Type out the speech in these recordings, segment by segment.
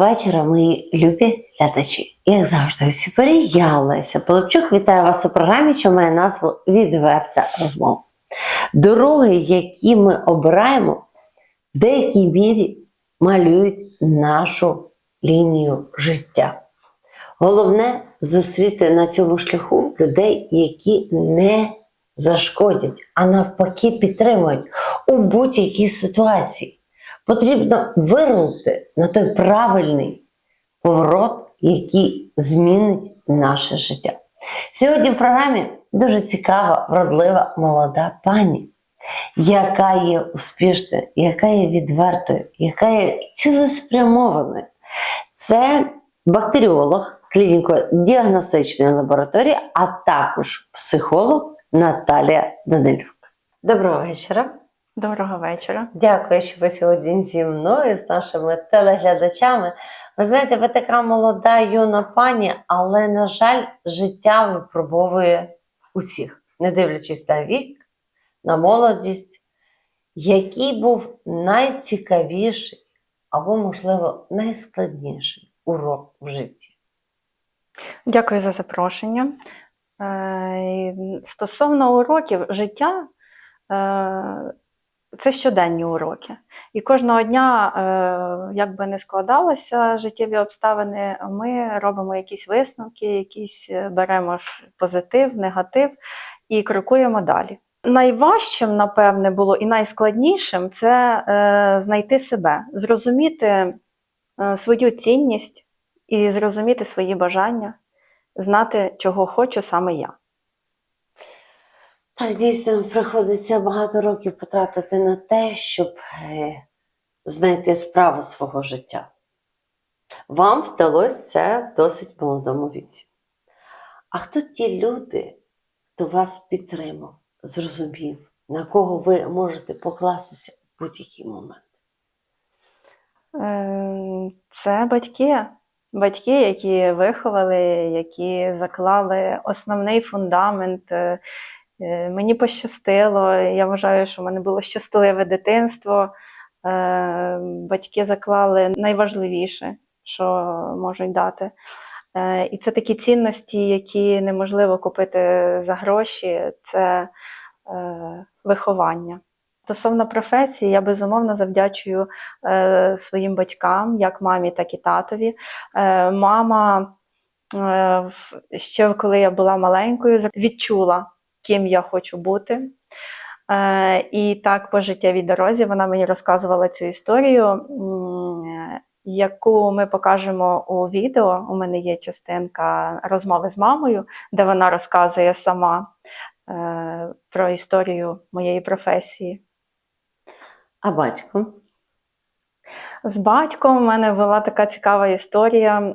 Доброго вечора, мої любі глядачі. Як завжди, у супері, я Леся Пилипчук. Вітаю вас у програмі, що має назву Відверта розмова. Дороги, які ми обираємо, в деякій мірі малюють нашу лінію життя. Головне зустріти на цьому шляху людей, які не зашкодять, а навпаки підтримують у будь-якій ситуації. Потрібно вирнути на той правильний поворот, який змінить наше життя. Сьогодні в програмі дуже цікава, вродлива молода пані, яка є успішною, яка є відвертою, яка є цілеспрямованою. Це бактеріолог клініко-діагностичної лабораторії, а також психолог Наталія Данилюк. Доброго вечора. Доброго вечора. Дякую, що ви сьогодні зі мною, з нашими телеглядачами. Ви знаєте, ви така молода, юна пані, але, на жаль, життя випробовує усіх, не дивлячись на вік, на молодість, який був найцікавіший або, можливо, найскладніший урок в житті. Дякую за запрошення. Е, Стосовно уроків життя, е, це щоденні уроки. І кожного дня, е, як би не складалися життєві обставини, ми робимо якісь висновки, якісь е, беремо позитив, негатив і крокуємо далі. Найважчим, напевне, було і найскладнішим це е, знайти себе, зрозуміти свою цінність і зрозуміти свої бажання, знати, чого хочу саме я. Дійсно, приходиться багато років потратити на те, щоб е, знайти справу свого життя. Вам вдалося це в досить молодому віці. А хто ті люди, хто вас підтримав, зрозумів, на кого ви можете покластися в будь-який момент? Е, Це батьки. Батьки, які виховали, які заклали основний фундамент. Е, Мені пощастило. Я вважаю, що в мене було щасливе дитинство. Е, Батьки заклали найважливіше, що можуть дати. Е, І це такі цінності, які неможливо купити за гроші. Це виховання. Стосовно професії, я безумовно завдячую своїм батькам, як мамі, так і татові. Мама ще коли я була маленькою, відчула, ким я хочу бути. Е, і так по життєвій дорозі вона мені розказувала цю історію, яку ми покажемо у відео. У мене є частинка розмови з мамою, де вона розказує сама е, про історію моєї професії. А батько? З батьком у мене була така цікава історія,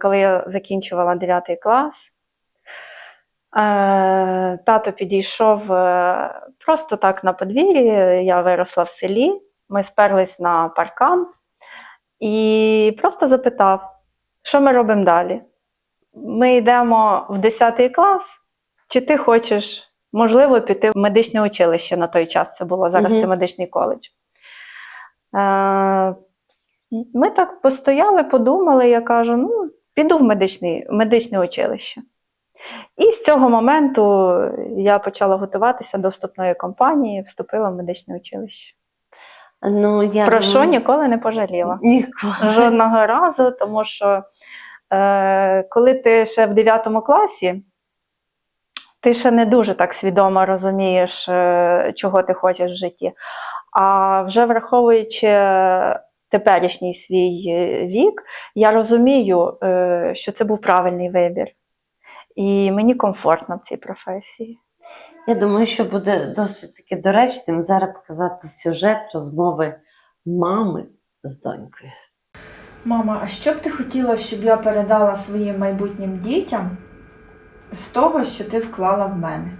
коли я закінчувала 9 клас. Е, Тато підійшов е, просто так на подвір'ї, я виросла в селі, ми сперлись на паркан і просто запитав, що ми робимо далі. Ми йдемо в 10 клас, чи ти хочеш, можливо, піти в медичне училище на той час це було, зараз Мгм. це медичний коледж. Е, ми так постояли, подумали, я кажу, ну, піду в медичний, медичне училище. І з цього моменту я почала готуватися до вступної кампанії, вступила в медичне училище. Ну, я Про що ніколи не пожаліла. Ніколи. Жодного разу, тому що е, коли ти ще в 9 класі, ти ще не дуже так свідомо розумієш, е, чого ти хочеш в житті. А вже враховуючи теперішній свій е, вік, я розумію, е, що це був правильний вибір. І мені комфортно в цій професії. Я думаю, що буде досить таки доречним зараз показати сюжет розмови мами з донькою. Мама, а що б ти хотіла, щоб я передала своїм майбутнім дітям з того, що ти вклала в мене?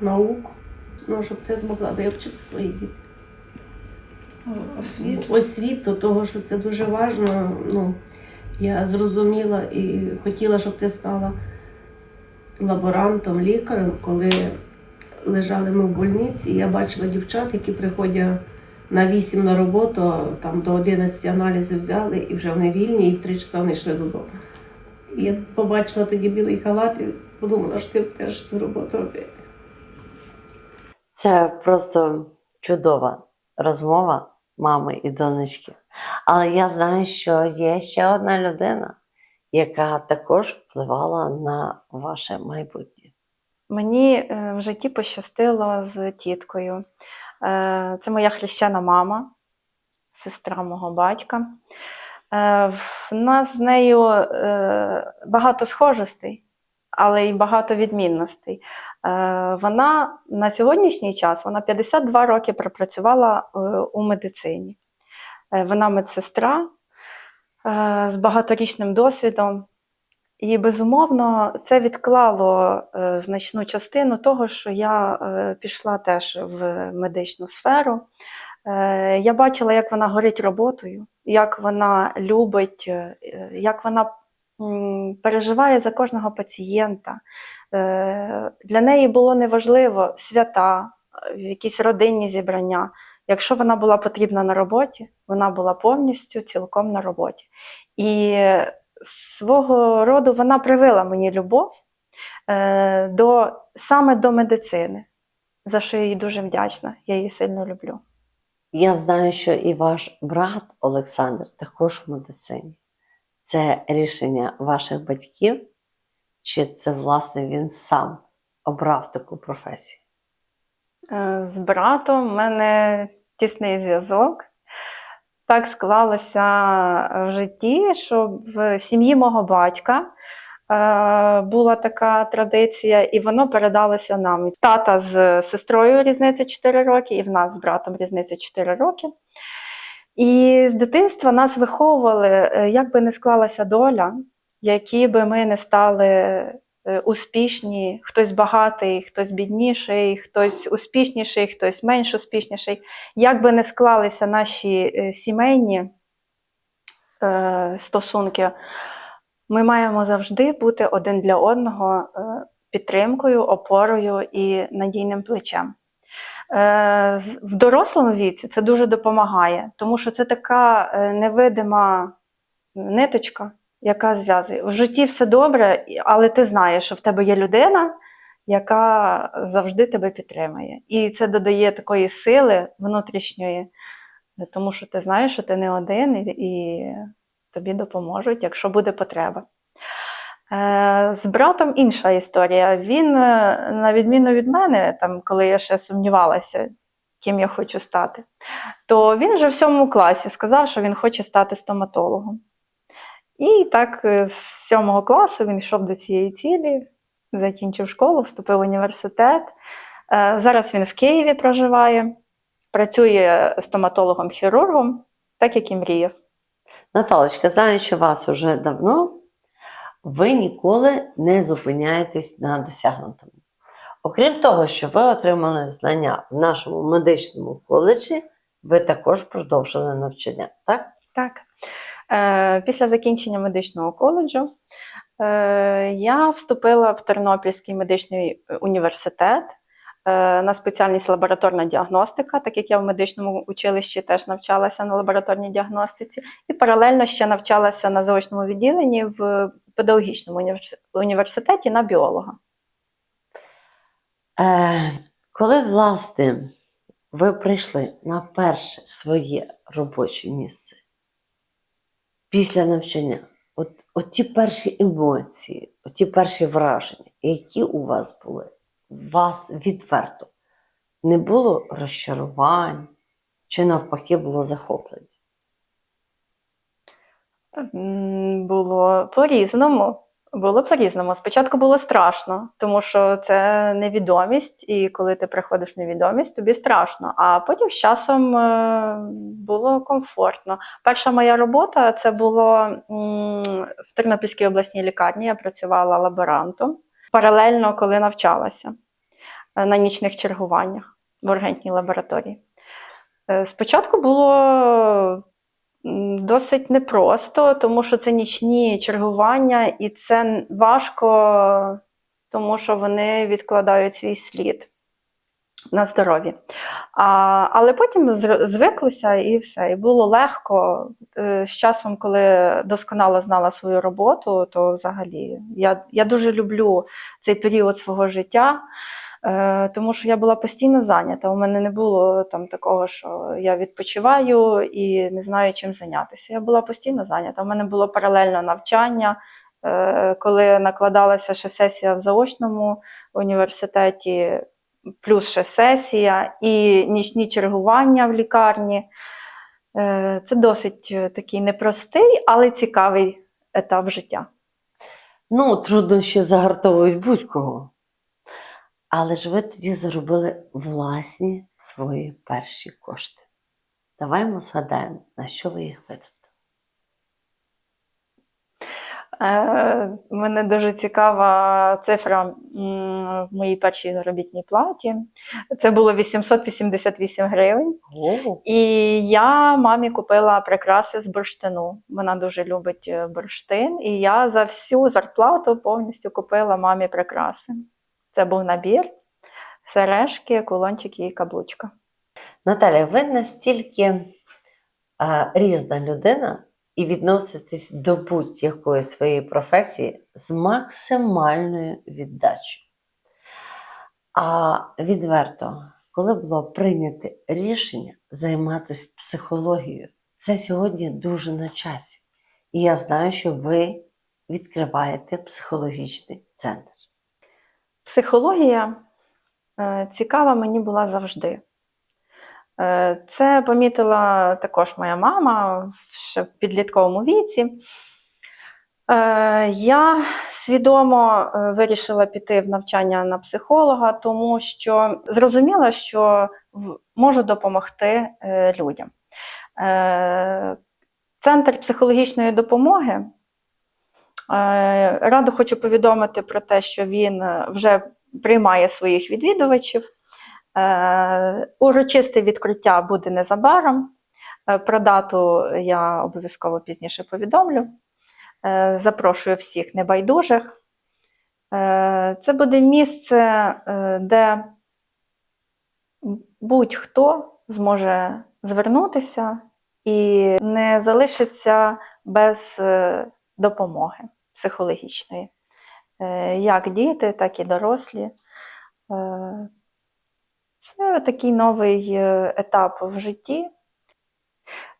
Науку. Ну, щоб ти змогла вивчити своїх дітей? Освіту. Освіту, того, що це дуже важливо. Ну, я зрозуміла і хотіла, щоб ти стала лаборантом, лікарем, коли лежали ми в больниці, я бачила дівчат, які приходять на 8 на роботу, там до 11 аналізи взяли, і вже вони вільні, і в 3 часа вони йшли додому. І я побачила тоді білий халат і подумала, що ти теж цю роботу робити. Це просто чудова розмова мами і донечки. Але я знаю, що є ще одна людина, яка також впливала на ваше майбутнє. Мені е, в житті пощастило з тіткою. Е, Це моя хрещена мама, сестра мого батька. Е, В нас з нею багато схожостей, але й багато відмінностей. Вона на сьогоднішній час вона 52 роки пропрацювала у медицині. Е, Вона медсестра е, з багаторічним досвідом. І безумовно це відклало е, значну частину того, що я пішла теж в медичну сферу. Я бачила, як вона горить роботою, як вона любить, як вона переживає за кожного пацієнта. Для неї було неважливо свята, якісь родинні зібрання. Якщо вона була потрібна на роботі, вона була повністю цілком на роботі. І свого роду вона привила мені любов е, до, саме до медицини, за що я їй дуже вдячна. Я її сильно люблю. Я знаю, що і ваш брат Олександр також в медицині. Це рішення ваших батьків, чи це, власне, він сам обрав таку професію? Е, З братом в мене тісний зв'язок. Так склалося в житті, що в сім'ї мого батька е, була така традиція, і воно передалося нам. Тата з сестрою різниця 4 роки, і в нас з братом різниця 4 роки. І з дитинства нас виховували, е, як би не склалася доля, які би ми не стали е, успішні, хтось багатий, хтось бідніший, хтось успішніший, хтось менш успішніший. Як би не склалися наші е, сімейні е, стосунки, ми маємо завжди бути один для одного е, підтримкою, опорою і надійним плечем. Е, В дорослому віці це дуже допомагає, тому що це така е, невидима ниточка, яка зв'язує. В житті все добре, але ти знаєш, що в тебе є людина, яка завжди тебе підтримує. І це додає такої сили внутрішньої, тому що ти знаєш, що ти не один, і, тобі допоможуть, якщо буде потреба. Е, З братом інша історія. Він, е, на відміну від мене, там, коли я ще сумнівалася, ким я хочу стати, то він вже в сьомому класі сказав, що він хоче стати стоматологом. І так е, з сьомого класу він йшов до цієї цілі, закінчив школу, вступив в університет. Е, Зараз він в Києві проживає, працює стоматологом-хірургом, так як і мріяв. Наталочка, знаю, що вас уже давно, ви ніколи не зупиняєтесь на досягнутому. Окрім того, що ви отримали знання в нашому медичному коледжі, ви також продовжили навчання, так? Так. Е, після закінчення медичного коледжу е, я вступила в Тернопільський медичний університет е, на спеціальність лабораторна діагностика, так як я в медичному училищі теж навчалася на лабораторній діагностиці, і паралельно ще навчалася на заочному відділенні в педагогічному універс- університеті на біолога. Коли, власне, ви прийшли на перше своє робоче місце після навчання, от, от ті перші емоції, от ті перші враження, які у вас були, вас відверто не було розчарувань чи навпаки було захоплення? Було по-різному. Було по-різному. Спочатку було страшно, тому що це невідомість, і коли ти приходиш в невідомість, тобі страшно. А потім з часом е, було комфортно. Перша моя робота це було в Тернопільській обласній лікарні. Я працювала лаборантом паралельно, коли навчалася. е, на нічних чергуваннях в ургентній лабораторії. Е, Спочатку було досить непросто, тому що це нічні чергування, і це важко, тому що вони відкладають свій слід на здоров'ї. А, але потім звиклося і все. І було легко. Е, З часом, коли досконало знала свою роботу, то взагалі я, я дуже люблю цей період свого життя. Е, Тому що я була постійно зайнята. У мене не було там такого, що я відпочиваю і не знаю, чим зайнятися. Я була постійно зайнята. У мене було паралельно навчання. Е, Коли накладалася ще сесія в заочному університеті, плюс ще сесія і нічні чергування в лікарні. Е, Це досить такий непростий, але цікавий етап життя. Ну, труднощі загартовують будь-кого. Але ж ви тоді заробили власні свої перші кошти. Давай згадаємо, на що ви їх витратили. Е, Мене дуже цікава цифра в моїй першій заробітній платі. Це було 888 гривень. О, І я мамі купила прикраси з бурштину. Вона дуже любить е, бурштин, і я за всю зарплату повністю купила мамі прикраси. Це був набір, сережки, кулончики і каблучка. Наталя, ви настільки а, різна людина і відноситесь до будь-якої своєї професії з максимальною віддачею. А відверто, коли було прийнято рішення займатися психологією, це сьогодні дуже на часі. І я знаю, що ви відкриваєте психологічний центр. Психологія е, цікава мені була завжди. Е, Це помітила також моя мама ще в підлітковому віці. Е, Я свідомо вирішила піти в навчання на психолога, тому що зрозуміла, що можу допомогти людям. Центр психологічної допомоги. Е, Радо хочу повідомити про те, що він е, вже приймає своїх відвідувачів. Е, Урочисте відкриття буде незабаром. Про дату я обов'язково пізніше повідомлю. Запрошую всіх небайдужих. Це буде місце, де будь-хто зможе звернутися і не залишиться без допомоги психологічної. Е, Як діти, так і дорослі. Е, Це такий новий е, етап в житті.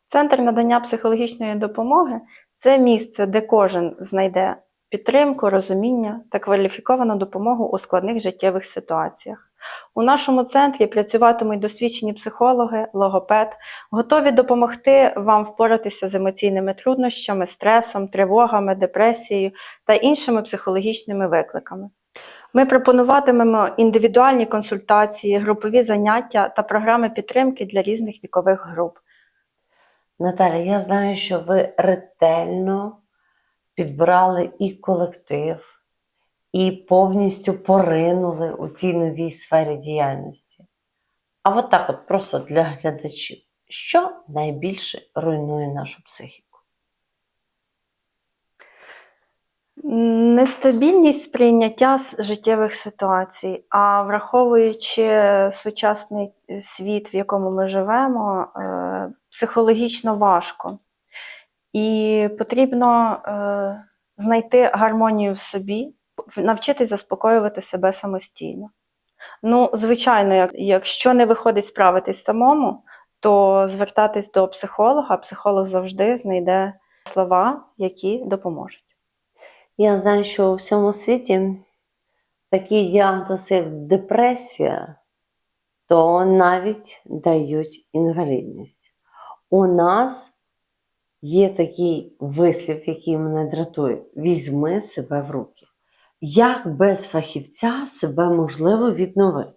Центр надання психологічної допомоги це місце, де кожен знайде підтримку, розуміння та кваліфіковану допомогу у складних життєвих ситуаціях. У нашому центрі працюватимуть досвідчені психологи, логопед, готові допомогти вам впоратися з емоційними труднощами, стресом, тривогами, депресією та іншими психологічними викликами. Ми пропонуватимемо індивідуальні консультації, групові заняття та програми підтримки для різних вікових груп. Наталя, я знаю, що ви ретельно підбирали і колектив, і повністю поринули у цій новій сфері діяльності. А от так, от просто для глядачів, що найбільше руйнує нашу психіку? Нестабільність сприйняття життєвих ситуацій, а враховуючи сучасний світ, в якому ми живемо, е, психологічно важко. І потрібно е, знайти гармонію в собі, навчитись заспокоювати себе самостійно. Ну, звичайно, як- якщо не виходить справитись самому, то звертатись до психолога, психолог завжди знайде слова, які допоможуть. Я знаю, що у всьому світі такий діагноз, як депресія, то навіть дають інвалідність. У нас є такий вислів, який мене дратує: візьми себе в руки. Як без фахівця себе можливо відновити?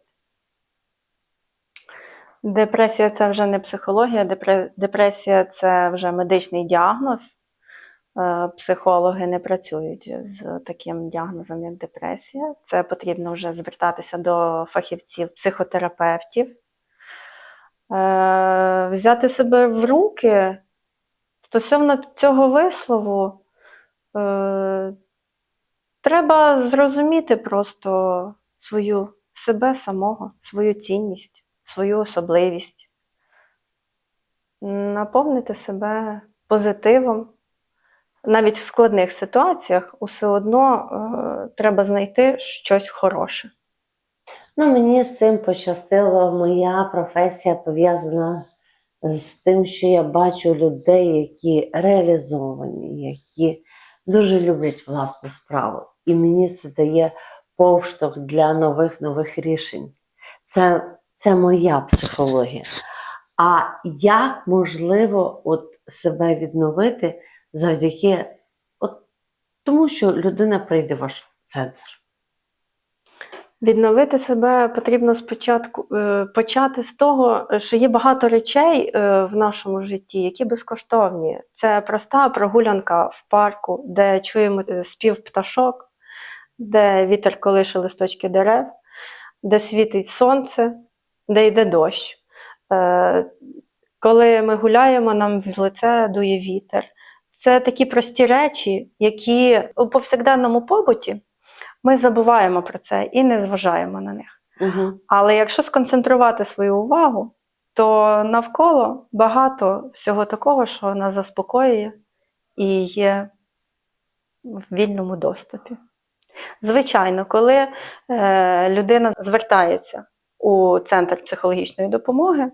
Депресія це вже не психологія, депресія це вже медичний діагноз. Е, Психологи не працюють з таким діагнозом, як депресія. Це потрібно вже звертатися до фахівців, психотерапевтів. Е, Взяти себе в руки стосовно цього вислову, е, треба зрозуміти просто свою себе самого, свою цінність, свою особливість, наповнити себе позитивом. Навіть в складних ситуаціях усе одно е, треба знайти щось хороше. Ну, мені з цим пощастило. Моя професія пов'язана з тим, що я бачу людей, які реалізовані, які дуже люблять власну справу. І мені це дає повштовх для нових нових рішень. Це, це моя психологія. А як можливо от себе відновити завдяки от, тому, що людина прийде в ваш центр? Відновити себе потрібно спочатку е, почати з того, що є багато речей е, в нашому житті, які безкоштовні. Це проста прогулянка в парку, де чуємо е, спів пташок, де вітер колише листочки дерев, де світить сонце, де йде дощ. Е, Коли ми гуляємо, нам в лице дує вітер. Це такі прості речі, які у повсякденному побуті ми забуваємо про це і не зважаємо на них. Угу. Але якщо сконцентрувати свою увагу, то навколо багато всього такого, що нас заспокоює і є в вільному доступі. Звичайно, коли е, людина звертається у центр психологічної допомоги,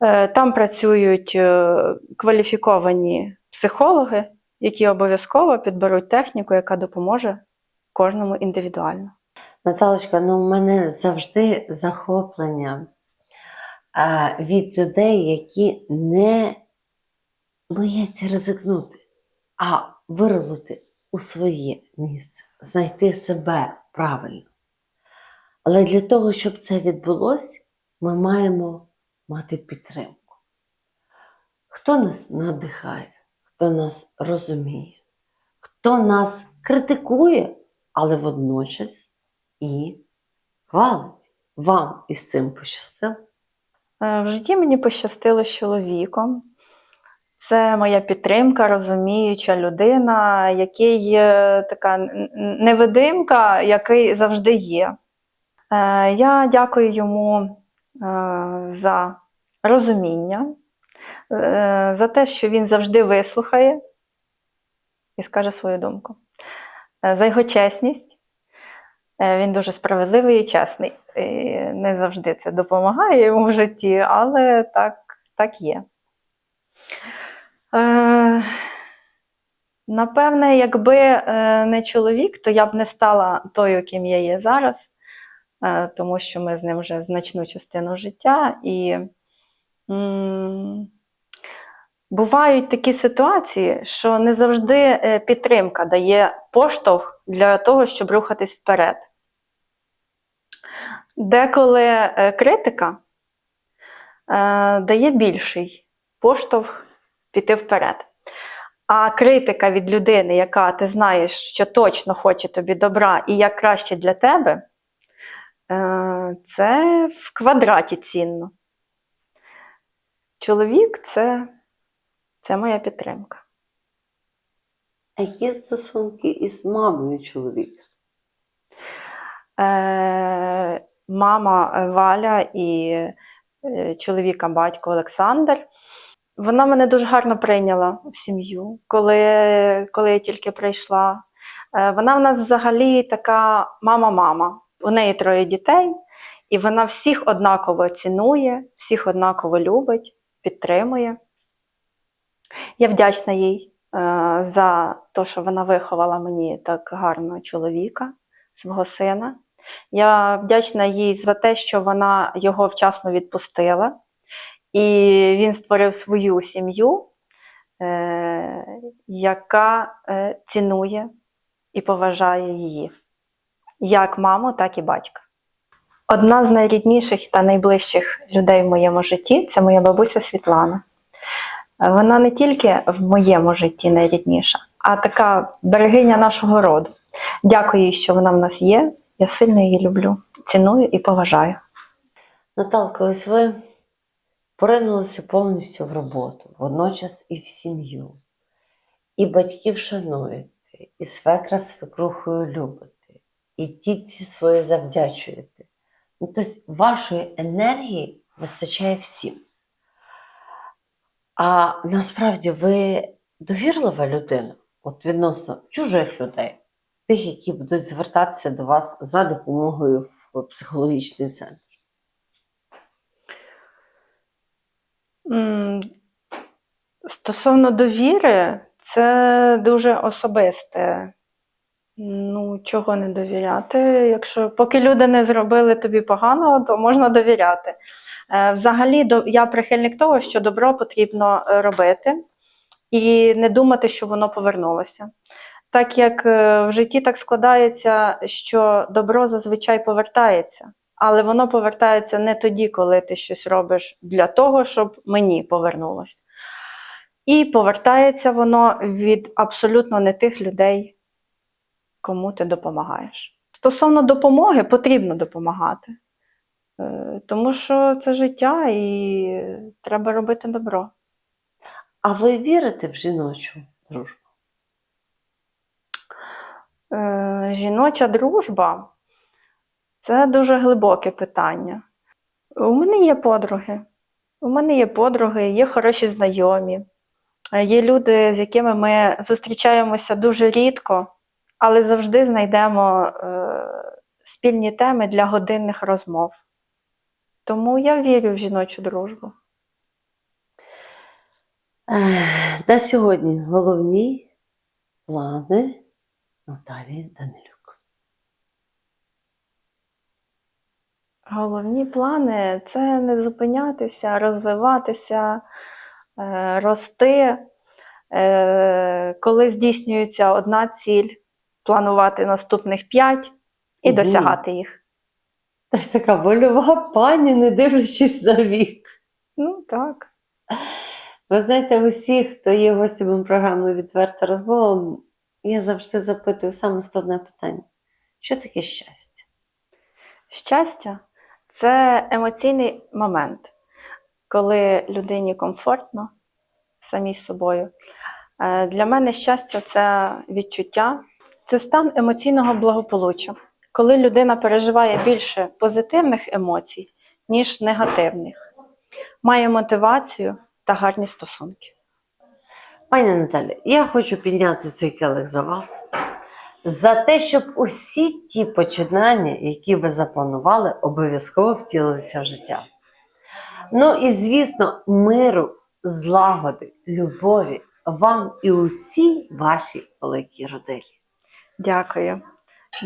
е, там працюють е, кваліфіковані психологи, які обов'язково підберуть техніку, яка допоможе кожному індивідуально. Наталочка, ну в мене завжди захоплення а, від людей, які не бояться ризикнути, а вирулити у своє місце, знайти себе правильно. Але для того, щоб це відбулося, ми маємо мати підтримку. Хто нас надихає, хто нас розуміє, хто нас критикує, але водночас і хвалить. Вам із цим пощастило? Е, В житті мені пощастило з чоловіком. Це моя підтримка, розуміюча людина, який е, така невидимка, який завжди є. Е, Я дякую йому е, за розуміння, е, за те, що він завжди вислухає і скаже свою думку, за його чесність. Він дуже справедливий і чесний. І не завжди це допомагає йому в житті, але так, так є. Е, напевне, якби е, не чоловік, то я б не стала тою, ким я є зараз, е, тому що ми з ним вже значну частину життя. І бувають такі ситуації, що не завжди підтримка дає поштовх для того, щоб рухатись вперед. Деколи критика дає більший поштовх піти вперед. А критика від людини, яка ти знаєш, що точно хоче тобі добра і як краще для тебе, е, це в квадраті цінно. Чоловік це, це моя підтримка. А які стосунки із мамою чоловіка? Е, мама Валя і е, чоловіка батько Олександр. Вона мене дуже гарно прийняла в сім'ю, коли, коли я тільки прийшла. Е, Вона в нас взагалі така мама-мама. У неї троє дітей, і вона всіх однаково цінує, всіх однаково любить, підтримує. Я вдячна їй е, за те, що вона виховала мені так гарно чоловіка, свого сина. Я вдячна їй за те, що вона його вчасно відпустила, і він створив свою сім'ю, е, яка е, цінує і поважає її, як маму, так і батька. Одна з найрідніших та найближчих людей в моєму житті це моя бабуся Світлана. Вона не тільки в моєму житті найрідніша, а така берегиня нашого роду. Дякую їй, що вона в нас є. Я сильно її люблю, ціную і поважаю. Наталка, ось ви поринулися повністю в роботу, водночас і в сім'ю. І батьків шануєте, і свекра свекрухою любите, і тітці своє завдячуєте. Ну, тобто вашої енергії вистачає всім. А насправді ви довірлива людина, от відносно чужих людей, тих, які будуть звертатися до вас за допомогою в психологічний центр. Стосовно довіри, це дуже особисте. Ну, чого не довіряти? Якщо поки люди не зробили тобі поганого, то можна довіряти. Е, Взагалі, я прихильник того, що добро потрібно е, робити і не думати, що воно повернулося. Так як е, в житті так складається, що добро зазвичай повертається, але воно повертається не тоді, коли ти щось робиш для того, щоб мені повернулося. І повертається воно від абсолютно не тих людей, кому ти допомагаєш. Стосовно допомоги, потрібно допомагати, Е, тому що це життя і треба робити добро. А ви вірите в жіночу дружбу? Е, Жіноча дружба це дуже глибоке питання. У мене є подруги. У мене є подруги, є хороші знайомі, е, є люди, з якими ми зустрічаємося дуже рідко, але завжди знайдемо е, спільні теми для годинних розмов. Тому я вірю в жіночу дружбу. На сьогодні головні плани Наталії Данилюк. Головні плани це не зупинятися, розвиватися, е, рости. Е, Коли здійснюється одна ціль, планувати наступних п'ять і Мгм. досягати їх. Тобто така вольова пані, не дивлячись на вік. Ну так. Ви знаєте, усі, хто є гостями програми Відверта розмова, я завжди запитую саме складне питання: що таке щастя? Щастя це емоційний момент, коли людині комфортно самій собою. Е, Для мене щастя це відчуття, це стан емоційного благополуччя, коли людина переживає більше позитивних емоцій, ніж негативних, має мотивацію та гарні стосунки. Пані Наталі, я хочу підняти цей келих за вас, за те, щоб усі ті починання, які ви запланували, обов'язково втілилися в життя. Ну і звісно, миру, злагоди, любові вам і усій вашій великій родині. Дякую.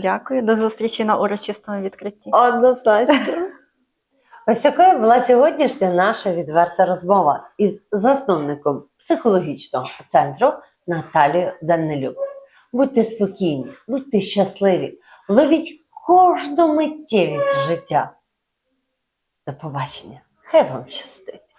Дякую. До зустрічі на урочистому відкритті. Однозначно. Ось такою була сьогоднішня наша відверта розмова із засновником психологічного центру Наталією Данилюк. Будьте спокійні, будьте щасливі, ловіть кожну миттєвість життя. До побачення. Хай вам щастить!